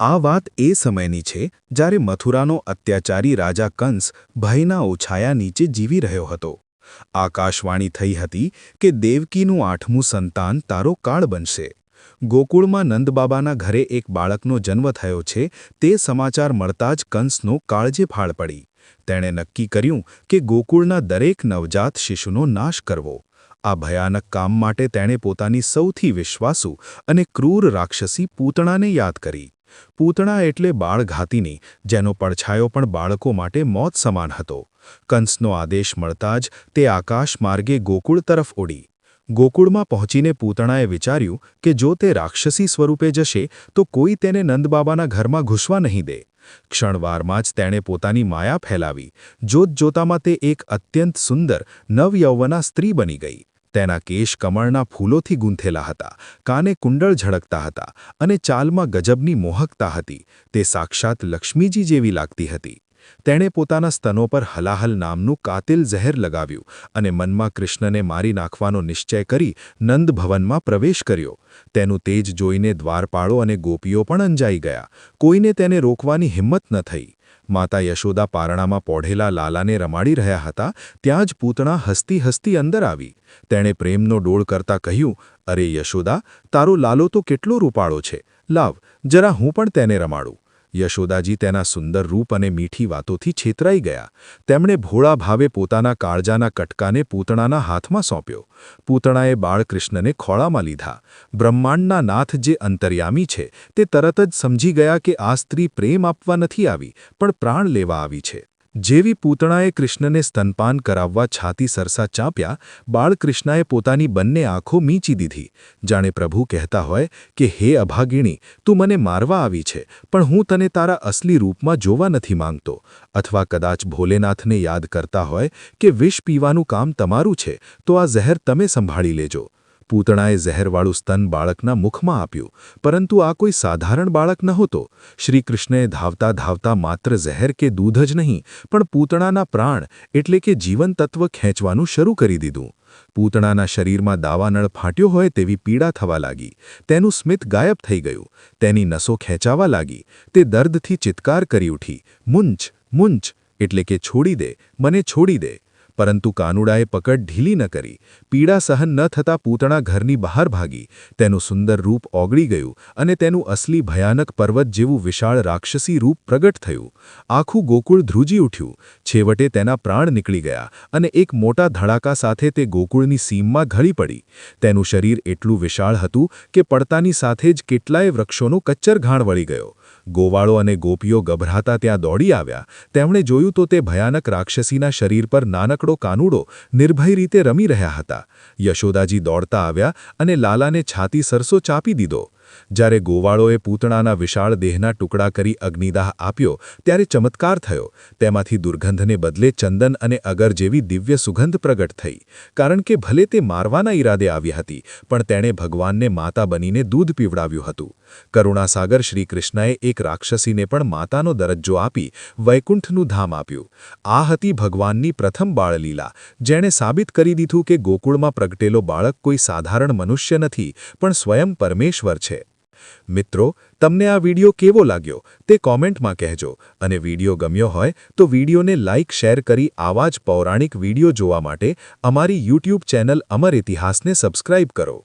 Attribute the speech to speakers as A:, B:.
A: આ વાત એ સમયની છે જ્યારે મથુરાનો અત્યાચારી રાજા કંસ ભયના ઓછાયા નીચે જીવી રહ્યો હતો. આકાશવાણી થઈ હતી કે દેવકીનું આઠમું સંતાન તારો કાળ બનશે. ગોકુળમાં નંદબાબાના ઘરે એક બાળકનો જન્મ થયો છે તે સમાચાર મળતા જ કંસનો કાળજે ફાળ પડી. તેણે નક્કી કર્યું કે ગોકુળના દરેક નવજાત શિશુનો નાશ કરવો. આ ભયાનક કામ માટે તેણે પોતાની સૌથી વિશ્વાસુ અને ક્રૂર રાક્ષસી પૂતણાને યાદ કરી. પૂતણા એટલે બાળઘાતીની જેનો પડછાયો પણ બાળકો માટે મોત સમાન હતો. કંસનો આદેશ મળતા જ તે આકાશ માર્ગે ગોકુળ તરફ ઉડી ગોકુળમાં પહોંચીને પૂતણાએ વિચાર્યું કે જો તે રાક્ષસી સ્વરૂપે જશે, તો કોઈ તેને નંદબાબાના ઘરમાં ઘૂસવા નહીં દે. ક્ષણવારમાં જ તેણે પોતાની માયા ફેલાવી. જોતજોતામાં તે એક અત્યંત સુંદર, નવયૌવના સ્ત્રી બની ગઈ. તેના કેશ કમળના ફૂલોથી ગૂંથેલા હતા, કાને કુંડળ ઝળકતા હતા અને ચાલમાં ગજબની મોહકતા હતી, તે સાક્ષાત લક્ષ્મીજી જેવી લાગતી હતી. તેણે પોતાના સ્તનો પર હલાહલ નામનું કાતિલ ઝહેર લગાવ્યું અને મનમાં કૃષ્ણને મારી નાખવાનો નિશ્ચય કરી નંદભવનમાં પ્રવેશ કર્યો. તેનું તેજ જોઈને દ્વારપાળો અને ગોપીઓ પણ અંજાઈ ગયા. કોઈને તેને રોકવાની હિંમત ન થઈ. માતા યશોદા પારણામાં પોઢેલા લાલાને રમાડી રહ્યા હતા, ત્યાં જ પૂતણા હસતી હસતી અંદર આવી. તેણે પ્રેમનો ડોળ કરતા કહ્યું, અરે યશોદા, તારો લાલો તો કેટલો રૂપાળો છે. લાવ, જરા હું પણ તેને રમાડું. યશોદાજી તેના સુંદર રૂપ અને મીઠી વાતોથી છેતરાઈ ગયા. તેમણે ભોળા ભાવે પોતાના કાળજાના કટકાને પૂતણાના હાથમાં સોંપ્યો. પૂતણાએ બાળકૃષ્ણને ખોળામાં લીધા. બ્રહ્માંડના નાથ જે અંતર્યામી છે, તે તરત જ સમજી ગયા કે આ સ્ત્રી પ્રેમ આપવા નથી આવી, પણ પ્રાણ લેવા આવી છે. જેવી પૂતણાએ કૃષ્ણને સ્તનપાન કરાવવા છાતી સરસા ચાંપ્યા, બાળકૃષ્ણાએ પોતાની બંને આંખો મીંચી દીધી. જાણે પ્રભુ કહેતા હોય કે, હે અભાગીણી, તું મને મારવા આવી છે, પણ હું તને તારા અસલી રૂપમાં જોવા નથી માંગતો. અથવા કદાચ ભોલેનાથને યાદ કરતા હોય કે, વિષ પીવાનું કામ તમારું છે, તો આ ઝહેર તમે સંભાળી લેજો. પૂતણાએ ઝહેરવાળું સ્તન બાળકના મુખમાં આપ્યું, પરંતુ આ કોઈ સાધારણ બાળક નહોતો. શ્રીકૃષ્ણએ ધાવતા ધાવતા માત્ર ઝહેર કે દૂધ જ નહીં, પણ પૂતણાના પ્રાણ એટલે કે જીવન ખેંચવાનું શરૂ કરી દીધું. પૂતણાના શરીરમાં દાવાનળ ફાટ્યો હોય તેવી પીડા થવા લાગી. તેનું સ્મિત ગાયબ થઈ ગયું. તેની નસો ખેંચાવા લાગી. તે દર્દથી ચિત્કાર કરી ઉઠી. મુંચ મુંચ એટલે કે છોડી દે, મને છોડી દે. પરંતુ કાનુડાએ પકડ ઢીલી ન કરી. પીડા સહન ન થતા પૂતણા ઘરની બહાર ભાગી. તેનું સુંદર રૂપ ઓગળી ગયું અને તેનું અસલી ભયાનક પર્વત જેવું વિશાળ રાક્ષસી રૂપ પ્રગટ થયું. આખું ગોકુળ ધ્રુજી ઉઠ્યું. છેવટે તેના પ્રાણ નીકળી ગયા અને એક મોટા ધડાકા સાથે તે ગોકુળની સીમમાં ઘળી પડી. તેનું શરીર એટલું વિશાળ હતું કે પડતાની સાથે જ કેટલાય વૃક્ષોનો કચ્ચર ઘાણ વળી ગયો. ગોવાળો અને ગોપીઓ ગભરાતા ત્યાં દોડી આવ્યા. તેમણે જોયું તો તે ભયાનક રાક્ષસીના શરીર પર નાનકડો કાનુડો નિર્ભય રીતે રમી રહ્યા હતા. યશોદાજી દોડતા આવ્યા અને લાલાને છાતી સરસો ચાપી દીધો. જ્યારે ગોવાળોએ પૂતણાના વિશાળ દેહના ટુકડા કરી અગ્નિદાહ આપ્યો, ત્યારે ચમત્કાર થયો. તેમાંથી દુર્ગંધને બદલે ચંદન અને અગર જેવી દિવ્ય સુગંધ પ્રગટ થઈ. કારણ કે ભલે તે મારવાના ઈરાદે આવી હતી, પણ તેણે ભગવાનને માતા બનીને દૂધ પીવડાવ્યું હતું. કરુણાસાગર શ્રીકૃષ્ણએ એક રાક્ષસીને પણ માતાનો દરજ્જો આપી વૈકુંઠનું ધામ આપ્યું. આ હતી ભગવાનની પ્રથમ બાળલીલા, જેણે સાબિત કરી દીધું કે ગોકુળમાં પ્રગટેલો બાળક કોઈ સાધારણ મનુષ્ય નથી, પણ સ્વયં પરમેશ્વર છે. મિત્રો, તમને આ વિડિયો કેવો લાગ્યો તે કોમેન્ટમાં કહેજો. અને વિડિયો ગમ્યો હોય તો વિડિયોને લાઇક શેર કરી આવા જ પૌરાણિક વિડિયો જોવા માટે અમારી યુટ્યુબ ચેનલ અમર ઇતિહાસને સબસ્ક્રાઇબ કરો.